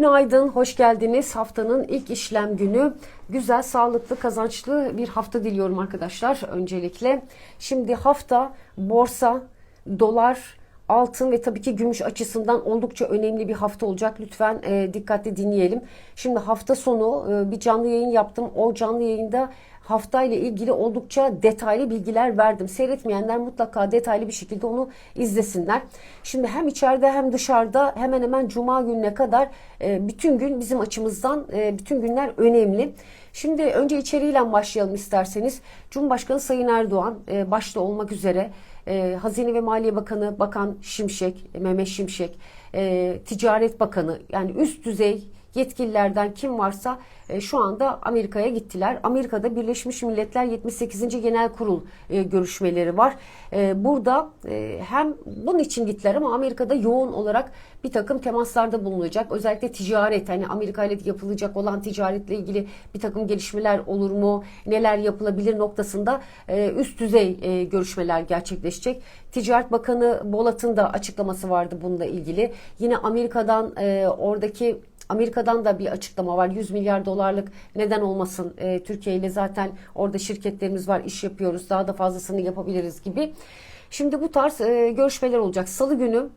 Günaydın, hoş geldiniz. Haftanın ilk işlem günü. Güzel, sağlıklı, kazançlı bir hafta diliyorum arkadaşlar öncelikle. Şimdi hafta borsa, dolar, altın ve tabii ki gümüş açısından oldukça önemli bir hafta olacak. Lütfen e, dikkatli dinleyelim. Şimdi hafta sonu e, bir canlı yayın yaptım. O canlı yayında hafta ile ilgili oldukça detaylı bilgiler verdim. Seyretmeyenler mutlaka detaylı bir şekilde onu izlesinler. Şimdi hem içeride hem dışarıda hemen hemen cuma gününe kadar e, bütün gün bizim açımızdan e, bütün günler önemli. Şimdi önce içeriğiyle başlayalım isterseniz. Cumhurbaşkanı Sayın Erdoğan e, başta olmak üzere Hazine ve Maliye Bakanı Bakan Şimşek, Mehmet Şimşek, Ticaret Bakanı yani üst düzey yetkililerden kim varsa e, şu anda Amerika'ya gittiler. Amerika'da Birleşmiş Milletler 78. Genel Kurul e, görüşmeleri var. E, burada e, hem bunun için gittiler ama Amerika'da yoğun olarak bir takım temaslarda bulunacak. Özellikle ticaret hani Amerika ile yapılacak olan ticaretle ilgili bir takım gelişmeler olur mu? Neler yapılabilir noktasında e, üst düzey e, görüşmeler gerçekleşecek. Ticaret Bakanı Bolat'ın da açıklaması vardı bununla ilgili. Yine Amerika'dan e, oradaki Amerika'dan da bir açıklama var. 100 milyar dolarlık neden olmasın e, Türkiye ile zaten orada şirketlerimiz var, iş yapıyoruz. Daha da fazlasını yapabiliriz gibi. Şimdi bu tarz e, görüşmeler olacak. Salı günü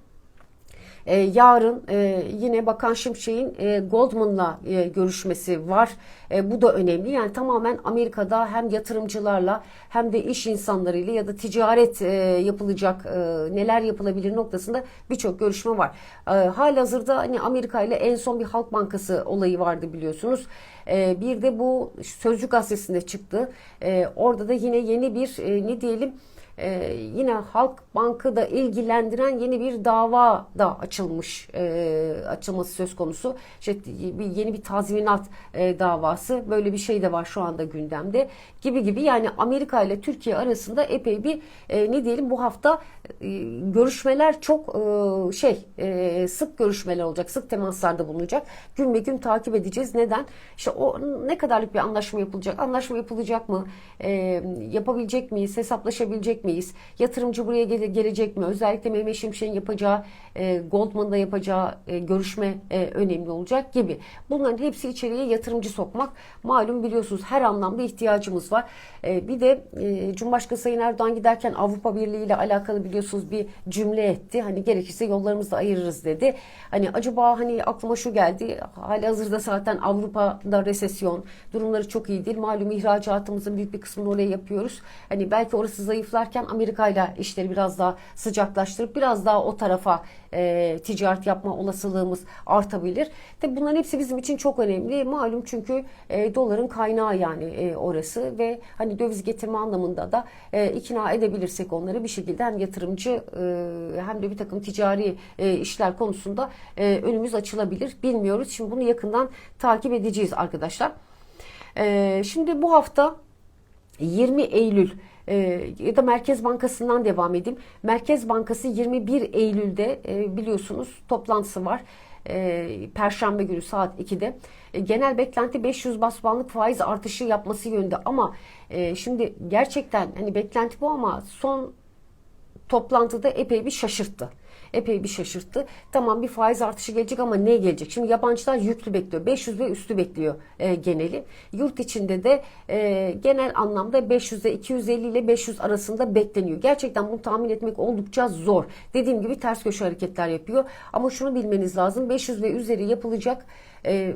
e, yarın e, yine Bakan Şimşek'in e, Goldman'la e, görüşmesi var. E, bu da önemli. Yani tamamen Amerika'da hem yatırımcılarla hem de iş insanlarıyla ya da ticaret e, yapılacak e, neler yapılabilir noktasında birçok görüşme var. E, halihazırda hani Amerika ile en son bir Halk Bankası olayı vardı biliyorsunuz. E, bir de bu Sözcü gazetesinde çıktı. E, orada da yine yeni bir e, ne diyelim ee, yine Halk Bank'ı da ilgilendiren yeni bir dava da açılmış e, açılması söz konusu. İşte bir, yeni bir tazminat e, davası. Böyle bir şey de var şu anda gündemde gibi gibi. Yani Amerika ile Türkiye arasında epey bir e, ne diyelim bu hafta e, görüşmeler çok e, şey e, sık görüşmeler olacak sık temaslarda bulunacak. Gün be gün takip edeceğiz. Neden? İşte o ne kadarlık bir anlaşma yapılacak anlaşma yapılacak mı? E, yapabilecek miyiz? Hesaplaşabilecek miyiz? Yatırımcı buraya gele, gelecek mi? Özellikle Mehmet Şimşek'in yapacağı, e, Goldman'da yapacağı e, görüşme e, önemli olacak gibi. Bunların hepsi içeriye yatırımcı sokmak. Malum biliyorsunuz her anlamda ihtiyacımız var. E, bir de e, Cumhurbaşkanı Sayın Erdoğan giderken Avrupa Birliği ile alakalı biliyorsunuz bir cümle etti. Hani gerekirse yollarımızı ayırırız dedi. Hani acaba hani aklıma şu geldi. Hali hazırda zaten Avrupa'da resesyon durumları çok iyi değil. Malum ihracatımızın büyük bir kısmını oraya yapıyoruz. Hani belki orası zayıflarken Amerika ile işleri biraz daha sıcaklaştırıp biraz daha o tarafa e, ticaret yapma olasılığımız artabilir. Tabi bunların hepsi bizim için çok önemli. Malum çünkü e, doların kaynağı yani e, orası ve hani döviz getirme anlamında da e, ikna edebilirsek onları bir şekilde hem yatırımcı e, hem de bir takım ticari e, işler konusunda e, önümüz açılabilir. Bilmiyoruz. Şimdi bunu yakından takip edeceğiz arkadaşlar. E, şimdi bu hafta 20 Eylül e, ya da Merkez Bankası'ndan devam edeyim. Merkez Bankası 21 Eylül'de e, biliyorsunuz toplantısı var. E, Perşembe günü saat 2'de. E, genel beklenti 500 bas puanlık faiz artışı yapması yönünde ama e, şimdi gerçekten hani beklenti bu ama son toplantıda epey bir şaşırttı epey bir şaşırttı. Tamam bir faiz artışı gelecek ama ne gelecek? Şimdi yabancılar yüklü bekliyor. 500 ve üstü bekliyor e, geneli. Yurt içinde de e, genel anlamda 500 ile 250 ile 500 arasında bekleniyor. Gerçekten bunu tahmin etmek oldukça zor. Dediğim gibi ters köşe hareketler yapıyor. Ama şunu bilmeniz lazım. 500 ve üzeri yapılacak e,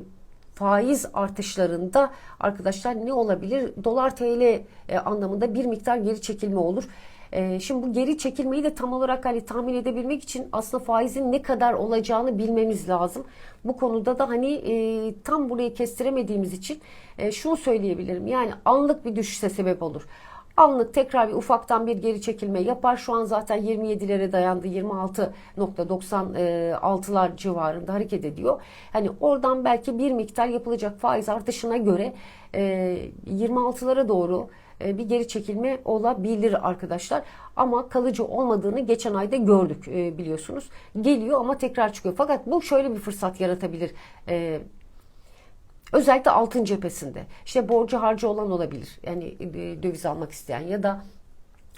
faiz artışlarında arkadaşlar ne olabilir? Dolar TL e, anlamında bir miktar geri çekilme olur. E, şimdi bu geri çekilmeyi de tam olarak hani tahmin edebilmek için aslında faizin ne kadar olacağını bilmemiz lazım. Bu konuda da hani e, tam burayı kestiremediğimiz için e, şunu söyleyebilirim. Yani anlık bir düşüşe sebep olur. Anlık tekrar bir ufaktan bir geri çekilme yapar. Şu an zaten 27'lere dayandı. 26.96'lar civarında hareket ediyor. Hani oradan belki bir miktar yapılacak faiz artışına göre 26'lara doğru e, bir geri çekilme olabilir arkadaşlar. Ama kalıcı olmadığını geçen ayda gördük e, biliyorsunuz. Geliyor ama tekrar çıkıyor. Fakat bu şöyle bir fırsat yaratabilir. E, özellikle altın cephesinde. İşte borcu harcı olan olabilir. Yani döviz almak isteyen ya da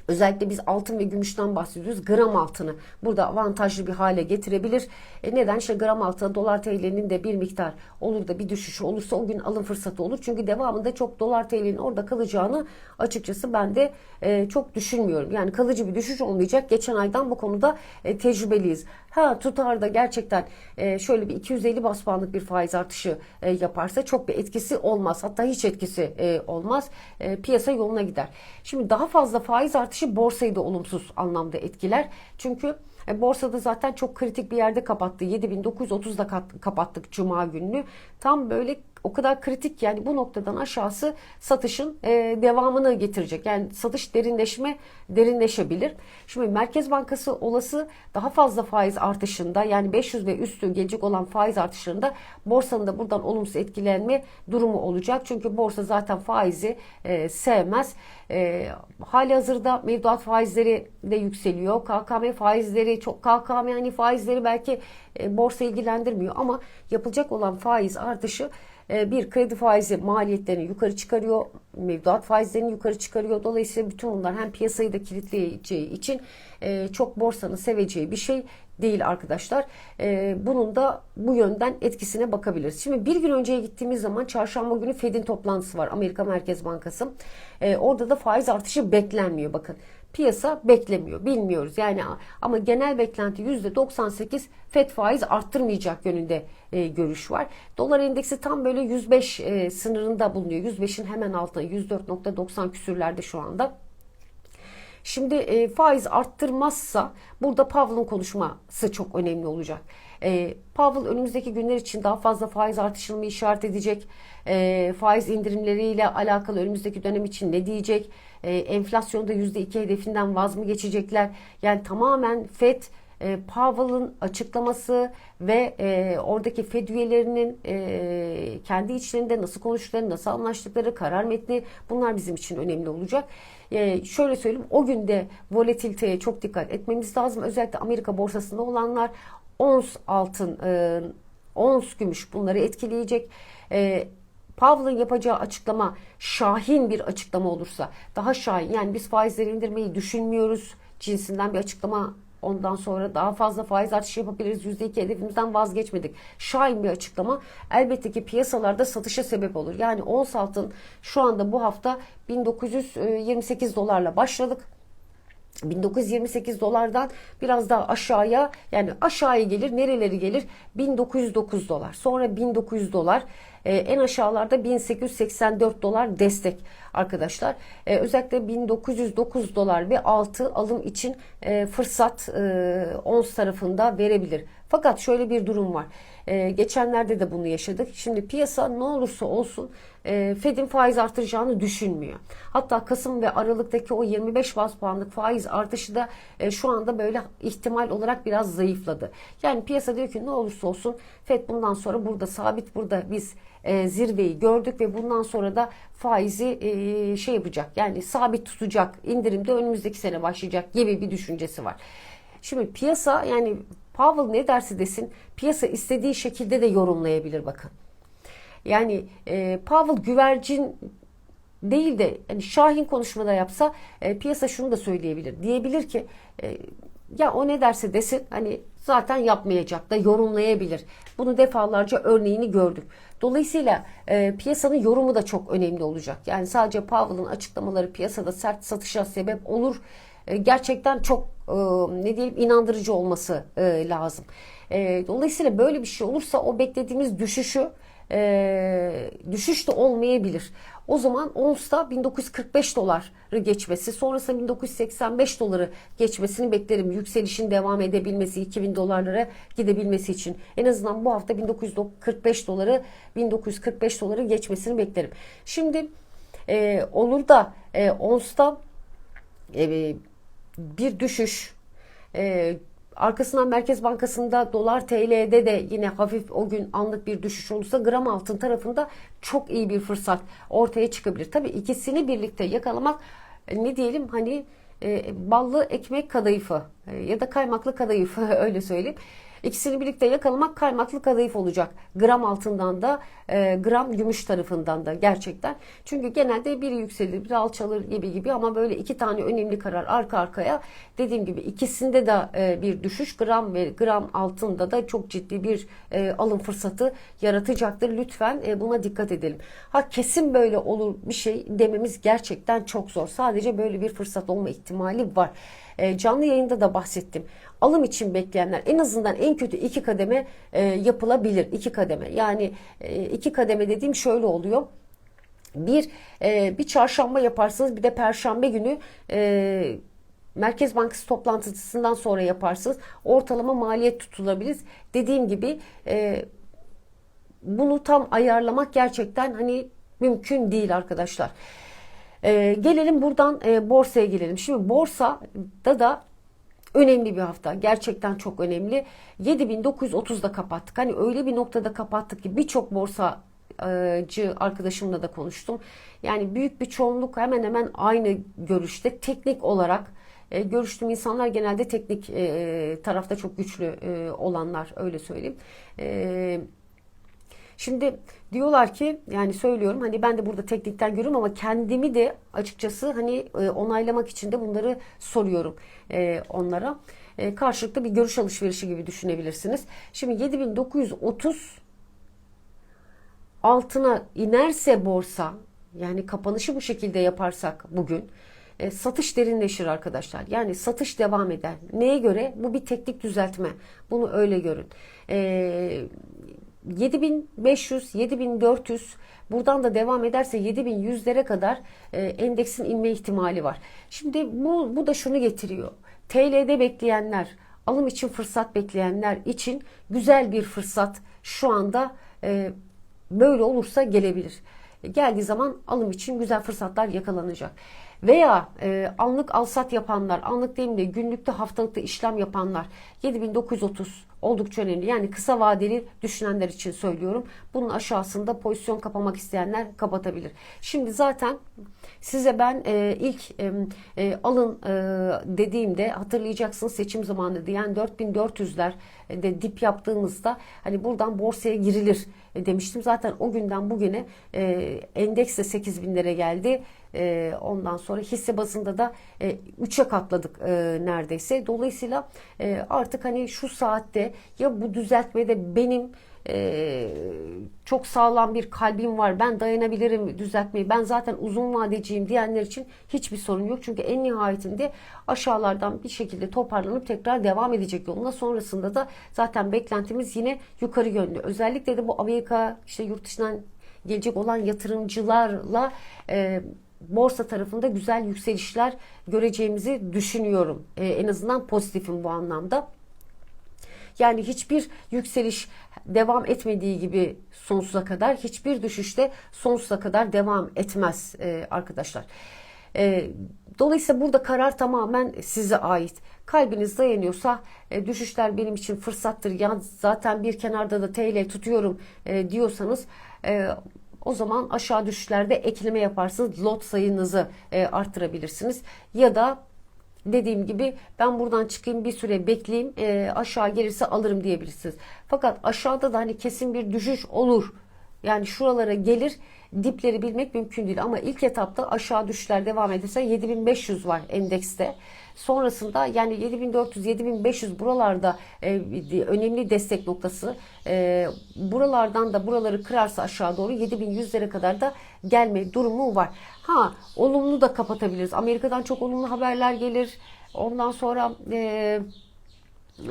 Özellikle biz altın ve gümüşten bahsediyoruz. Gram altını burada avantajlı bir hale getirebilir. E neden? İşte gram altına dolar TL'nin de bir miktar olur da bir düşüşü olursa o gün alım fırsatı olur. Çünkü devamında çok dolar TL'nin orada kalacağını açıkçası ben de e, çok düşünmüyorum. Yani kalıcı bir düşüş olmayacak. Geçen aydan bu konuda e, tecrübeliyiz. Ha tutar da gerçekten e, şöyle bir 250 bas puanlık bir faiz artışı e, yaparsa çok bir etkisi olmaz. Hatta hiç etkisi e, olmaz. E, piyasa yoluna gider. Şimdi daha fazla faiz artışı borsayı da olumsuz anlamda etkiler. Çünkü e, borsada zaten çok kritik bir yerde kapattı. 7930'da kat- kapattık cuma gününü. Tam böyle o kadar kritik yani bu noktadan aşağısı satışın e, devamını getirecek. Yani satış derinleşme derinleşebilir. Şimdi Merkez Bankası olası daha fazla faiz artışında yani 500 ve üstü gelecek olan faiz artışlarında borsanın da buradan olumsuz etkilenme durumu olacak. Çünkü borsa zaten faizi e, sevmez. E, hali hazırda mevduat faizleri de yükseliyor. KKM faizleri çok KKM yani faizleri belki e, borsa ilgilendirmiyor ama yapılacak olan faiz artışı bir kredi faizi maliyetlerini yukarı çıkarıyor, mevduat faizlerini yukarı çıkarıyor. Dolayısıyla bütün bunlar hem piyasayı da kilitleyeceği için e, çok borsanın seveceği bir şey değil arkadaşlar. E, bunun da bu yönden etkisine bakabiliriz. Şimdi bir gün önceye gittiğimiz zaman çarşamba günü Fed'in toplantısı var Amerika Merkez Bankası. Orada da faiz artışı beklenmiyor bakın piyasa beklemiyor. Bilmiyoruz. Yani ama genel beklenti %98 FED faiz arttırmayacak yönünde e, görüş var. Dolar endeksi tam böyle 105 e, sınırında bulunuyor. 105'in hemen altında 104.90 küsürlerde şu anda. Şimdi e, faiz arttırmazsa burada Powell'ın konuşması çok önemli olacak. E, Powell önümüzdeki günler için daha fazla faiz artışını işaret edecek? E, faiz indirimleriyle alakalı önümüzdeki dönem için ne diyecek? E, enflasyonda %2 hedefinden vaz mı geçecekler? Yani tamamen FED e, Powell'ın açıklaması ve e, oradaki Fed üyelerinin e, kendi içlerinde nasıl konuştukları, nasıl anlaştıkları, karar metni bunlar bizim için önemli olacak. E, şöyle söyleyeyim o günde volatiliteye çok dikkat etmemiz lazım. Özellikle Amerika borsasında olanlar ons altın, e, ons gümüş bunları etkileyecek. E, Powell'ın yapacağı açıklama şahin bir açıklama olursa daha şahin yani biz faizleri indirmeyi düşünmüyoruz cinsinden bir açıklama Ondan sonra daha fazla faiz artışı yapabiliriz. %2 hedefimizden vazgeçmedik. Şahin bir açıklama. Elbette ki piyasalarda satışa sebep olur. Yani ons altın şu anda bu hafta 1928 dolarla başladık. 1928 dolardan biraz daha aşağıya yani aşağıya gelir nereleri gelir 1909 dolar sonra 1900 dolar ee, en aşağılarda 1884 dolar destek arkadaşlar. Ee, özellikle 1909 dolar ve altı alım için e, fırsat e, ons tarafında verebilir. Fakat şöyle bir durum var. Ee, geçenlerde de bunu yaşadık. Şimdi piyasa ne olursa olsun e, Fed'in faiz artıracağını düşünmüyor. Hatta Kasım ve Aralık'taki o 25 bas puanlık faiz artışı da e, şu anda böyle ihtimal olarak biraz zayıfladı. Yani piyasa diyor ki ne olursa olsun Fed bundan sonra burada sabit burada biz e, zirveyi gördük ve bundan sonra da faizi e, şey yapacak yani sabit tutacak indirimde önümüzdeki sene başlayacak gibi bir düşüncesi var. Şimdi piyasa yani Powell ne dersi desin piyasa istediği şekilde de yorumlayabilir bakın. Yani e, Powell güvercin değil de yani Şahin konuşmada yapsa e, piyasa şunu da söyleyebilir. Diyebilir ki e, ya o ne derse desin hani zaten yapmayacak da yorumlayabilir. Bunu defalarca örneğini gördük. Dolayısıyla e, piyasanın yorumu da çok önemli olacak. Yani sadece Powell'ın açıklamaları piyasada sert satışa sebep olur. E, gerçekten çok e, ne diyelim inandırıcı olması e, lazım. E, dolayısıyla böyle bir şey olursa o beklediğimiz düşüşü e, düşüş de olmayabilir. O zaman ONS'ta 1945 doları geçmesi, sonrasında 1985 doları geçmesini beklerim. Yükselişin devam edebilmesi, 2000 dolarlara gidebilmesi için. En azından bu hafta 1945 doları, 1945 doları geçmesini beklerim. Şimdi e, olur da e, ONS'ta e, bir düşüş, e, Arkasından Merkez Bankası'nda dolar TL'de de yine hafif o gün anlık bir düşüş olursa gram altın tarafında çok iyi bir fırsat ortaya çıkabilir. Tabii ikisini birlikte yakalamak ne diyelim hani e, ballı ekmek kadayıfı E, ya da kaymaklı kadayıf öyle söyleyeyim. İkisini birlikte yakalamak kaymaklı kadayıf olacak. Gram altından da e, gram gümüş tarafından da gerçekten. Çünkü genelde biri yükselir biri alçalır gibi gibi ama böyle iki tane önemli karar arka arkaya dediğim gibi ikisinde de e, bir düşüş gram ve gram altında da çok ciddi bir e, alım fırsatı yaratacaktır. Lütfen e, buna dikkat edelim. Ha kesin böyle olur bir şey dememiz gerçekten çok zor. Sadece böyle bir fırsat olma ihtimali var. E, canlı yayında da bahsettim. Alım için bekleyenler en azından en kötü iki kademe e, yapılabilir. iki kademe. Yani e, iki kademe dediğim şöyle oluyor. Bir e, bir çarşamba yaparsınız bir de perşembe günü e, Merkez Bankası toplantısından sonra yaparsınız. Ortalama maliyet tutulabilir. Dediğim gibi e, bunu tam ayarlamak gerçekten hani mümkün değil arkadaşlar. E, gelelim buradan e, borsaya gelelim. Şimdi borsada da önemli bir hafta. Gerçekten çok önemli. 7930'da kapattık. Hani öyle bir noktada kapattık ki birçok borsacı arkadaşımla da konuştum. Yani büyük bir çoğunluk hemen hemen aynı görüşte. Teknik olarak e, görüştüğüm insanlar genelde teknik e, tarafta çok güçlü e, olanlar öyle söyleyeyim. E, Şimdi diyorlar ki yani söylüyorum hani ben de burada teknikten görüyorum ama kendimi de açıkçası hani e, onaylamak için de bunları soruyorum e, onlara. E, karşılıklı bir görüş alışverişi gibi düşünebilirsiniz. Şimdi 7930 altına inerse borsa yani kapanışı bu şekilde yaparsak bugün e, satış derinleşir arkadaşlar. Yani satış devam eder. Neye göre? Bu bir teknik düzeltme. Bunu öyle görün. E, 7500, 7400 buradan da devam ederse 7100'lere kadar e, endeksin inme ihtimali var. Şimdi bu, bu da şunu getiriyor. TL'de bekleyenler, alım için fırsat bekleyenler için güzel bir fırsat şu anda e, böyle olursa gelebilir. Geldiği zaman alım için güzel fırsatlar yakalanacak. Veya e, anlık alsat yapanlar, anlık değil de günlükte haftalıkta işlem yapanlar 7930 oldukça önemli. Yani kısa vadeli düşünenler için söylüyorum. Bunun aşağısında pozisyon kapamak isteyenler kapatabilir. Şimdi zaten size ben e, ilk e, e, alın e, dediğimde hatırlayacaksınız seçim zamanı diyen 4400'ler de dip yaptığımızda hani buradan borsaya girilir demiştim. Zaten o günden bugüne e, endeks de 8000'lere geldi. E, ondan sonra hisse bazında da e, 3'e katladık e, neredeyse. Dolayısıyla e, artık hani şu saatte ya bu düzeltmede benim ee, çok sağlam bir kalbim var ben dayanabilirim düzeltmeyi ben zaten uzun vadeciyim diyenler için hiçbir sorun yok. Çünkü en nihayetinde aşağılardan bir şekilde toparlanıp tekrar devam edecek yoluna sonrasında da zaten beklentimiz yine yukarı yönlü. Özellikle de bu Amerika işte yurt dışından gelecek olan yatırımcılarla e, borsa tarafında güzel yükselişler göreceğimizi düşünüyorum. E, en azından pozitifim bu anlamda. Yani hiçbir yükseliş devam etmediği gibi sonsuza kadar hiçbir düşüşte sonsuza kadar devam etmez e, arkadaşlar. E, dolayısıyla burada karar tamamen size ait. Kalbiniz dayanıyorsa e, düşüşler benim için fırsattır. Ya zaten bir kenarda da TL tutuyorum e, diyorsanız e, o zaman aşağı düşüşlerde ekleme yaparsınız. Lot sayınızı e, arttırabilirsiniz. Ya da dediğim gibi ben buradan çıkayım bir süre bekleyeyim e, aşağı gelirse alırım diyebilirsiniz. Fakat aşağıda da hani kesin bir düşüş olur. Yani şuralara gelir dipleri bilmek mümkün değil ama ilk etapta aşağı düşüşler devam ederse 7500 var endekste. Sonrasında yani 7400-7500 buralarda e, önemli destek noktası. E, buralardan da buraları kırarsa aşağı doğru 7100'lere kadar da gelme durumu var. Ha olumlu da kapatabiliriz. Amerika'dan çok olumlu haberler gelir. Ondan sonra e,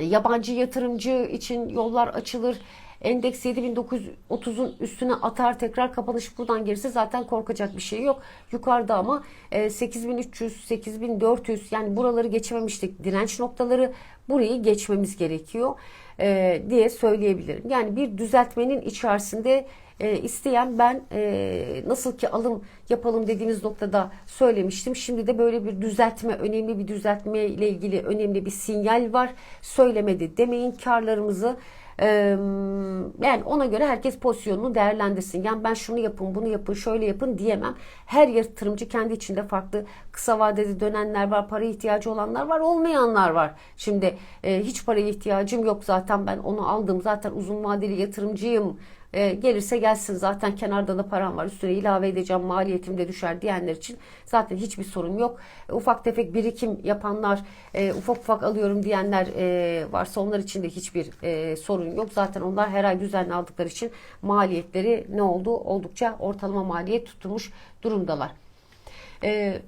yabancı yatırımcı için yollar açılır. Endeks 7930'un üstüne atar tekrar kapanış buradan gelirse zaten korkacak bir şey yok. Yukarıda ama 8300, e, 8400 yani buraları geçememiştik. Direnç noktaları burayı geçmemiz gerekiyor e, diye söyleyebilirim. Yani bir düzeltmenin içerisinde e, isteyen ben e, nasıl ki alım yapalım dediğimiz noktada söylemiştim. Şimdi de böyle bir düzeltme, önemli bir düzeltme ile ilgili önemli bir sinyal var. Söylemedi demeyin karlarımızı yani ona göre herkes pozisyonunu değerlendirsin. Yani ben şunu yapın, bunu yapın, şöyle yapın diyemem. Her yatırımcı kendi içinde farklı kısa vadede dönenler var, para ihtiyacı olanlar var, olmayanlar var. Şimdi hiç paraya ihtiyacım yok zaten ben onu aldım. Zaten uzun vadeli yatırımcıyım. E, gelirse gelsin zaten kenarda da param var üstüne ilave edeceğim maliyetim de düşer diyenler için zaten hiçbir sorun yok. E, ufak tefek birikim yapanlar e, ufak ufak alıyorum diyenler e, varsa onlar için de hiçbir e, sorun yok. Zaten onlar her ay düzenli aldıkları için maliyetleri ne oldu? Oldukça ortalama maliyet tutulmuş durumdalar. E,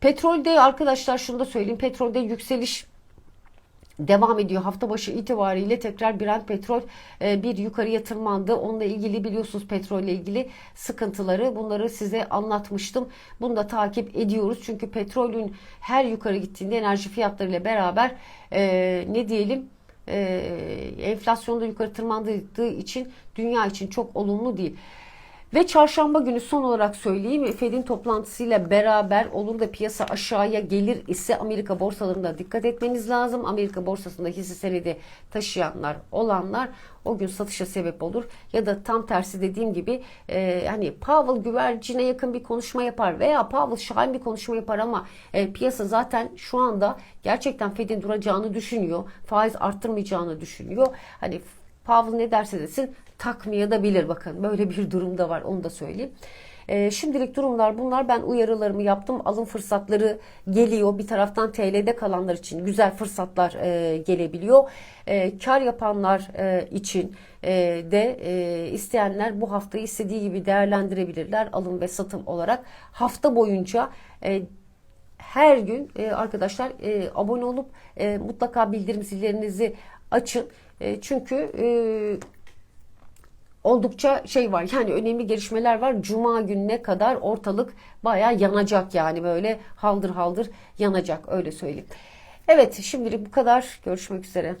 petrolde arkadaşlar şunu da söyleyeyim petrolde yükseliş devam ediyor. Hafta başı itibariyle tekrar Brent petrol e, bir yukarıya tırmandı. Onunla ilgili biliyorsunuz petrolle ilgili sıkıntıları bunları size anlatmıştım. Bunu da takip ediyoruz. Çünkü petrolün her yukarı gittiğinde enerji fiyatlarıyla beraber e, ne diyelim e, enflasyonda yukarı tırmandığı için dünya için çok olumlu değil. Ve çarşamba günü son olarak söyleyeyim Fed'in toplantısıyla beraber olur da piyasa aşağıya gelir ise Amerika borsalarında dikkat etmeniz lazım. Amerika borsasında hisse senedi taşıyanlar olanlar o gün satışa sebep olur. Ya da tam tersi dediğim gibi e, hani Powell güvercine yakın bir konuşma yapar veya Powell şahin bir konuşma yapar ama e, piyasa zaten şu anda gerçekten Fed'in duracağını düşünüyor. Faiz arttırmayacağını düşünüyor. Hani Powell ne derse desin takmaya da bilir bakın. Böyle bir durum da var onu da söyleyeyim. E, şimdilik durumlar bunlar. Ben uyarılarımı yaptım. Alım fırsatları geliyor. Bir taraftan TL'de kalanlar için güzel fırsatlar e, gelebiliyor. E, kar yapanlar e, için e, de e, isteyenler bu haftayı istediği gibi değerlendirebilirler. Alım ve satım olarak. Hafta boyunca e, her gün e, arkadaşlar e, abone olup e, mutlaka bildirim zillerinizi açın. E, çünkü e, oldukça şey var yani önemli gelişmeler var. Cuma gününe kadar ortalık baya yanacak yani böyle haldır haldır yanacak öyle söyleyeyim. Evet şimdilik bu kadar. Görüşmek üzere.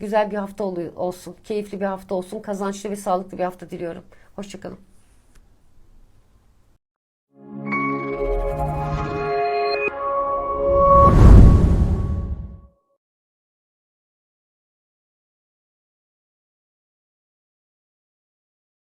Güzel bir hafta olsun. Keyifli bir hafta olsun. Kazançlı ve sağlıklı bir hafta diliyorum. Hoşçakalın.